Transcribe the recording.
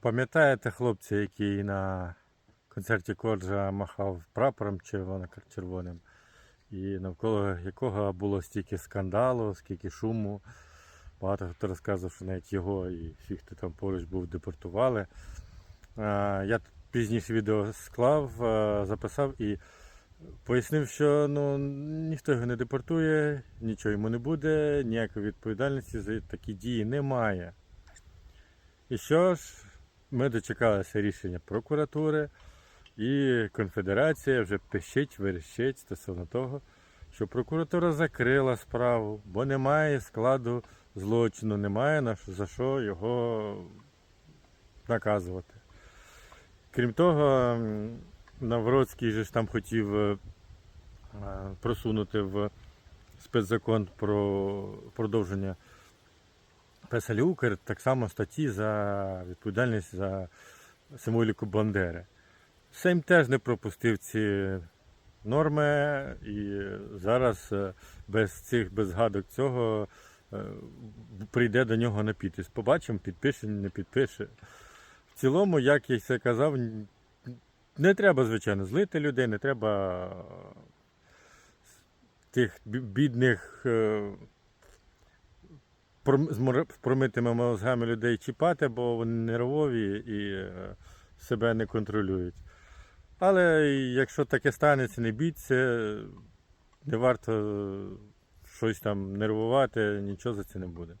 Пам'ятаєте хлопця, який на концерті Корджа махав прапором червоно-червоним, і навколо якого було стільки скандалу, скільки шуму. Багато хто розказував, що навіть його і всіх, хто там поруч був, депортували. Я пізніше відео склав, записав і пояснив, що ну, ніхто його не депортує, нічого йому не буде, ніякої відповідальності за такі дії немає. І що ж, ми дочекалися рішення прокуратури, і конфедерація вже пищить, верещить стосовно того, що прокуратура закрила справу, бо немає складу злочину, немає за що його наказувати. Крім того, Навроцький же ж там хотів е, просунути в спецзакон про продовження ПСЛ Укр так само статті за відповідальність за символіку Бандери. Сейм теж не пропустив ці норми, і зараз е, без цих без згадок цього е, прийде до нього на підпис. Побачимо, підпише, не підпише. В цілому, як я все казав, не треба, звичайно, злити людей, не треба е, тих бідних з промитими мозгами людей чіпати, бо вони нервові і е, себе не контролюють. Але якщо таке станеться, не бійтеся, не варто щось там нервувати, нічого за це не буде.